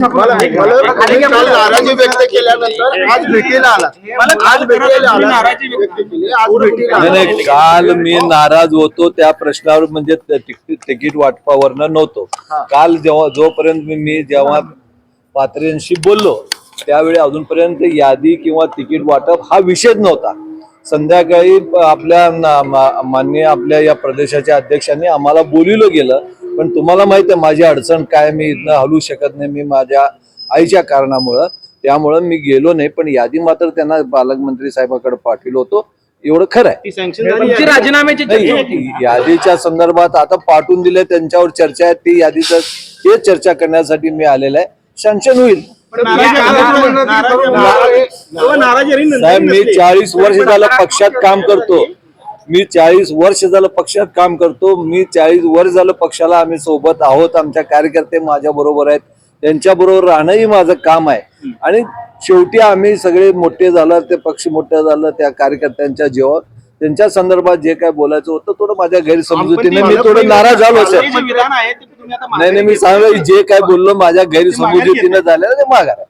मला काल नाराजी व्यक्त केल्यानंतर आज भेटीला आला. आज भेटीला आला. व्यक्त केली. आज भेटीला नाही आला. नाही काल मी नाराज होतो. त्या प्रश्नावर म्हणजे तिकीट तिकीट वाटपावरनं नव्हतो. काल जेव्हा जोपर्यंत मी- मी जेव्हा पात्रेंशी बोललो त्यावेळी अजूनपर्यंत यादी किंवा तिकीट वाटप हा विषयच नव्हता. संध्याकाळी प- आपल्या ना- मा- माननीय आपल्या या प्रदेशाच्या अध्यक्षांनी आम्हाला बोलिवलं गेलं. पण तुम्हाला माहिती आहे माझी अडचण काय मी इथनं हलू शकत नाही मी माझ्या आईच्या कारणामुळं त्यामुळं मी गेलो नाही पण यादी मात्र त्यांना पालकमंत्री साहेबाकडे पाठवलं होतो एवढं खरं आहे राजीनाम्याची यादीच्या संदर्भात आता पाठवून दिले त्यांच्यावर चर्चा आहे ती यादीचं हे चर्चा करण्यासाठी मी आलेला आहे सँक्शन होईल साहेब मी चाळीस वर्ष झालं पक्षात काम करतो मी चाळीस वर्ष झालं पक्षात काम करतो. मी चाळीस वर्ष झालं पक्षाला आम्ही सोबत आहोत. आमच्या कार्यकर्ते माझ्या बरोबर आहेत. त्यांच्या बरोबर राहणंही माझं काम आहे. आणि शेवटी आम्ही सगळे मोठे झालं. ते पक्ष मोठं झालं. त्या कार्यकर्त्यांच्या जीवावर. त्यांच्या संदर्भात जे काय बोलायचं होतं थोडं माझ्या गैरसमजुतीने मी थोडं नाराज झालो सर. नाही नाही मी सांगलं जे काय बोललो माझ्या गैरसमजुतीनं झालेलं ते माघार.